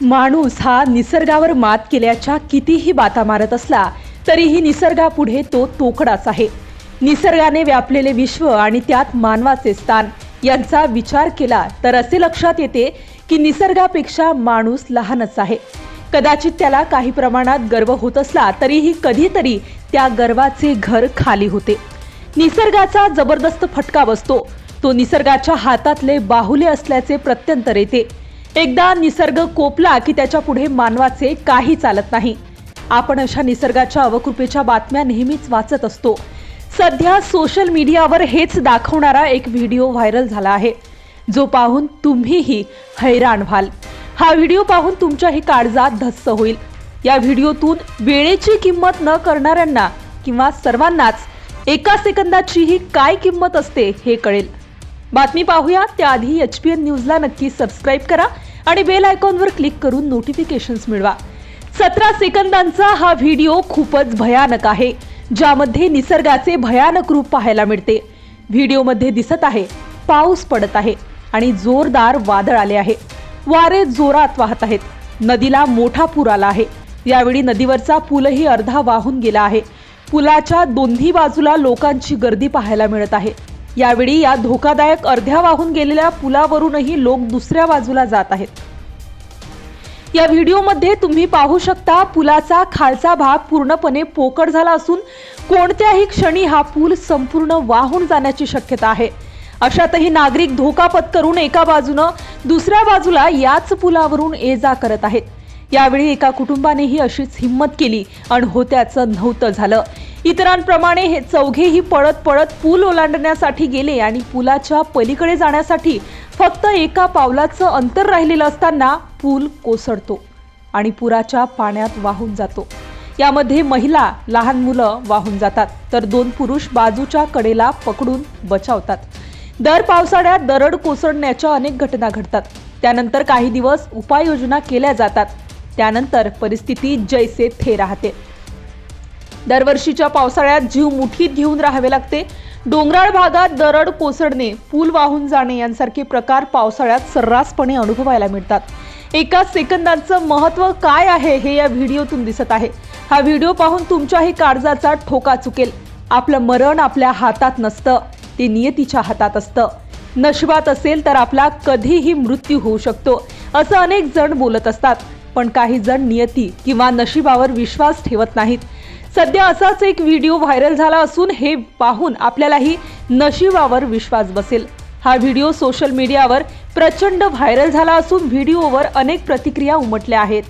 माणूस हा निसर्गावर मात केल्याच्या कितीही बाता मारत असला तरीही निसर्गापुढे तो तोकडाच आहे. निसर्गाने व्यापलेले विश्व आणि त्यात मानवाचे स्थान यांचा विचार केला तर असे लक्षात येते की निसर्गापेक्षा माणूस लहानच आहे. कदाचित त्याला काही प्रमाणात गर्व होत असला तरीही कधीतरी त्या गर्वाचे घर खाली होते. निसर्गाचा जबरदस्त फटका बसतो. तो निसर्गाच्या हातातले बाहुले असल्याचे प्रत्यंतर येते एकदा निसर्ग कोपला की त्याच्या पुढे मानवाचे काही चालत नाही. आपण अशा निसर्गाच्या अवकृपेच्या बातम्या नेहमीच वाचत असतो. सध्या सोशल मीडियावर हेच दाखवणारा एक व्हिडिओ व्हायरल झाला आहे. जो पाहून तुम्हीही हैराण व्हाल. हा व्हिडिओ पाहून तुमच्याही काळजात धस्स होईल. या व्हिडिओतून वेळेची किंमत न करणाऱ्यांना किंवा सर्वांनाच एका सेकंदाचीही काय किंमत असते हे कळेल. बातमी पाहूया त्याआधी एच पी एन न्यूजला नक्की सबस्क्राईब करा. आणि बेल आयकॉनवर क्लिक करून नोटिफिकेशन्स मिळवा. सतरा सेकंदांचा हा व्हिडिओ खूपच भयानक आहे ज्यामध्ये निसर्गाचे भयानक रूप पाहायला मिळते. व्हिडिओमध्ये दिसत आहे पाऊस पडत आहे आणि जोरदार वादळ आले आहे. वारे जोरात वाहत आहेत. नदीला मोठा पूर आला आहे. यावेळी नदीवरचा पूलही अर्धा वाहून गेला आहे. पुलाच्या दोन्ही बाजूला लोकांची गर्दी पाहायला मिळत आहे. यावेळी या धोकादायक अर्ध्या वाहून गेलेल्या पुलावरूनही लोक दुसऱ्या बाजूला जात आहेत. या व्हिडिओमध्ये तुम्ही पाहू शकता पुलाचा खालचा भाग पूर्णपणे पोकळ झाला असून कोणत्याही क्षणी हा पूल संपूर्ण वाहून जाण्याची शक्यता आहे. अशातही नागरिक धोका पत्करून एका बाजूनं दुसऱ्या बाजूला याच पुलावरून ये जा करत आहेत. यावेळी एका कुटुंबानेही अशीच हिंमत केली आणि होत्याचं नव्हतं झालं. इतरांप्रमाणे हे चौघेही पळत पळत पूल ओलांडण्यासाठी गेले आणि पुलाच्या पलीकडे जाण्यासाठी फक्त एका पावलाचं अंतर राहिलेलं असताना पूल कोसळतो आणि पुराच्या पाण्यात वाहून जातो. यामध्ये महिला लहान मुलं वाहून जातात तर दोन पुरुष बाजूच्या कडेला पकडून बचावतात. दर पावसाळ्यात दरड कोसळण्याच्या अनेक घटना घडतात. त्यानंतर काही दिवस उपाययोजना केल्या जातात. त्यानंतर परिस्थिती जैसे थे राहते. दरवर्षीच्या पावसाळ्यात जीव मुठीत घेऊन राहावे लागते. डोंगराळ भागात दरड कोसळणे पूल वाहून जाणे यांसारखे प्रकार पावसाळ्यात सर्रासपणे अनुभवायला मिळतात. एका सेकंदाचं महत्त्व काय आहे हे या व्हिडिओतून दिसत आहे. हा व्हिडिओ पाहून तुमच्याही काळजाचा ठोका चुकेल. आपलं मरण आपल्या हातात नसतं. ते नियतीच्या हातात असतं. नशिबात असेल तर आपला कधीही मृत्यू होऊ शकतो असं अनेक जण बोलत असतात. पण काही जण नियती किंवा नशिबावर विश्वास ठेवत नाहीत. सध्या असाच एक व्हिडिओ व्हायरल झाला असून हे पाहून आपल्यालाही नशिबावर विश्वास बसेल. हा व्हिडिओ सोशल मीडियावर प्रचंड व्हायरल झाला असून व्हिडिओवर अनेक प्रतिक्रिया उमटल्या आहेत.